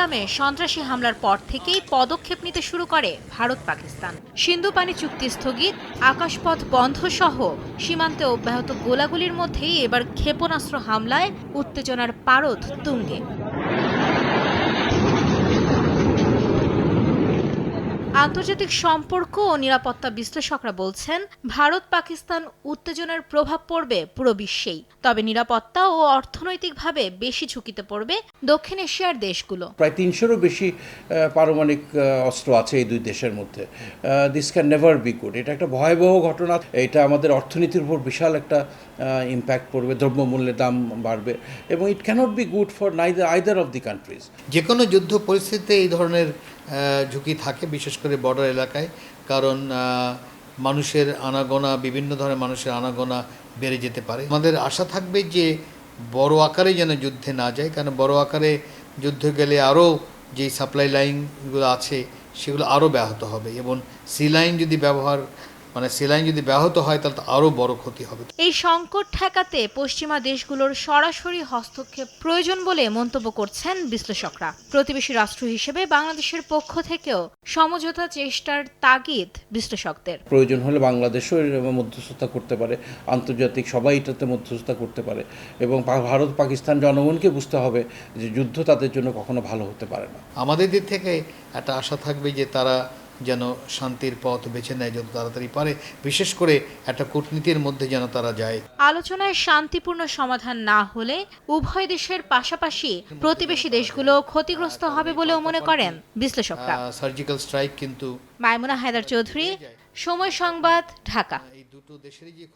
কাশ্মীরের সন্ত্রাসী হামলার পর থেকেই পদক্ষেপ নিতে শুরু করে ভারত পাকিস্তান। সিন্ধু পানি চুক্তি স্থগিত, আকাশপথ বন্ধ সহ সীমান্তে অব্যাহত গোলাগুলির মধ্যেই এবার ক্ষেপণাস্ত্র হামলায় উত্তেজনার পারদ তুঙ্গে। আন্তর্জাতিক সম্পর্ক ও নিরাপত্তা বিশ্লেষকরা বলছেন ভারত পাকিস্তান উত্তেজনার প্রভাব পড়বে পুরো বিশ্বেই। তবে নিরাপত্তা ও অর্থনৈতিকভাবে বেশি ঝুঁকিতে পড়বে দক্ষিণ এশিয়ার দেশগুলো। প্রায় তিনশোরও বেশি পারমাণবিক অস্ত্র আছে এই দুই দেশের মধ্যে। This can never be good এটা একটা ভয়াবহ ঘটনা। এটা আমাদের অর্থনীতির উপর বিশাল একটা ইম্প্যাক্ট পড়বে দ্রব্যমূল্যের দাম বাড়বে এবং it can't be good for neither either of the countries যে কোনো যুদ্ধ পরিস্থিতিতে এই ধরনের ঝুঁকি থাকে, বিশেষ করে বর্ডার এলাকায়। কারণ মানুষের আনাগোনা, বিভিন্ন ধরনের মানুষের আনাগোনা বেড়ে যেতে পারে। আমাদের আশা থাকবে যে, বড় আকারে যেন যুদ্ধে না যায়। কারণ, বড় আকারে যুদ্ধ গেলে আরও যে সাপ্লাই লাইনগুলো আছে, সেগুলো আরও ব্যাহত হবে। এবং সি লাইন যদি ব্যবহার মানে সেলাইন যদি ব্যাহত হয় তাহলে তো আরও বড় ক্ষতি হবে। এই সংকট ঠেকাতে পশ্চিমা দেশগুলোর সরাসরি হস্তক্ষেপ প্রয়োজন বলে মন্তব্য করছেন বিশ্লেষকরা। প্রতিবেশী রাষ্ট্র হিসেবে বাংলাদেশের পক্ষ থেকেও সমঝোতা চেষ্টার তাগিদ বিশ্লেষকদের। প্রয়োজন হলে বাংলাদেশও মধ্যস্থতা করতে পারে আন্তর্জাতিক সবাই এটাতে মধ্যস্থতা করতে পারে এবং ভারত পাকিস্তান জনগণকে বুঝতে হবে যে যুদ্ধ তাদের জন্য কখনো ভালো হতে পারে না। আমাদের দিক থেকে একটা আশা থাকবে যে তারা যেন শান্তির পথ বেছে নেয় যত তাড়াতাড়ি পারে বিশেষ করে একটা কূটনীতির মধ্যে যেন তারা যায়। আলোচনায় শান্তিপূর্ণ সমাধান না হলে উভয় দেশের পাশাপাশি প্রতিবেশী দেশগুলো ক্ষতিগ্রস্ত হবে বলেও মনে করেন বিশ্লেষকরা। সার্জিক্যাল স্ট্রাইক কিন্তু মাইমুনা হায়দার চৌধুরী সময় সংবাদ ঢাকা। এই দুটো দেশেরই যে